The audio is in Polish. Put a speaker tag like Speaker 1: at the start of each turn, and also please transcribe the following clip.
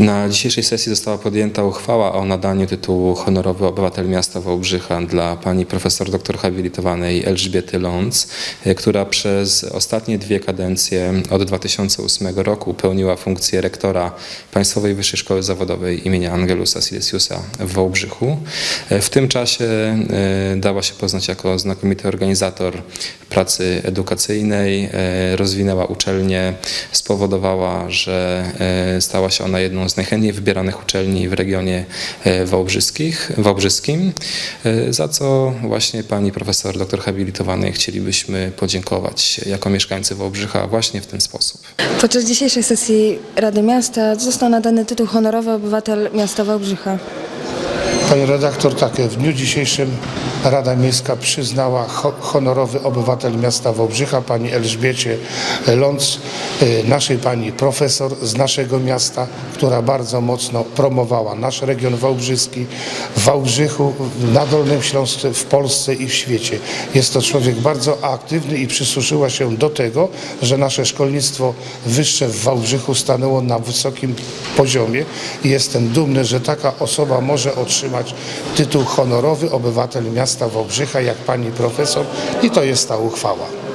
Speaker 1: Na dzisiejszej sesji została podjęta uchwała o nadaniu tytułu honorowy obywatel miasta Wałbrzycha dla pani profesor doktor habilitowanej Elżbiety Ląc, e, która przez ostatnie dwie kadencje od 2008 roku pełniła funkcję rektora Państwowej Wyższej Szkoły Zawodowej imienia Angelusa Silesiusa w Wałbrzychu. E, W tym czasie e, dała się poznać jako znakomity organizator pracy edukacyjnej, e, rozwinęła uczelnię, spowodowała, że e, stała się ona jedną z najchętniej wybieranych uczelni w regionie e, wałbrzyskich, wałbrzyskim, za co właśnie pani profesor doktor habilitowanej chcielibyśmy podziękować jako mieszkańcy Wałbrzycha właśnie w ten sposób.
Speaker 2: Podczas dzisiejszej sesji Rady Miasta został nadany tytuł honorowy obywatel miasta Wałbrzycha.
Speaker 3: Panie redaktor, tak, w dniu dzisiejszym Rada Miejska przyznała ho- honorowy obywatel miasta Wałbrzycha, pani Elżbiecie Ląc, naszej pani profesor z naszego miasta, która bardzo mocno promowała nasz region wałbrzyski w Wałbrzychu, na Dolnym Śląsku, w Polsce i w świecie. Jest to człowiek bardzo aktywny i przysłużyła się do tego, że nasze szkolnictwo wyższe w Wałbrzychu stanęło na wysokim poziomie i jestem dumny, że taka osoba może otrzymać tytuł honorowy obywatel miasta Wałbrzycha jak pani profesor i to jest ta uchwała.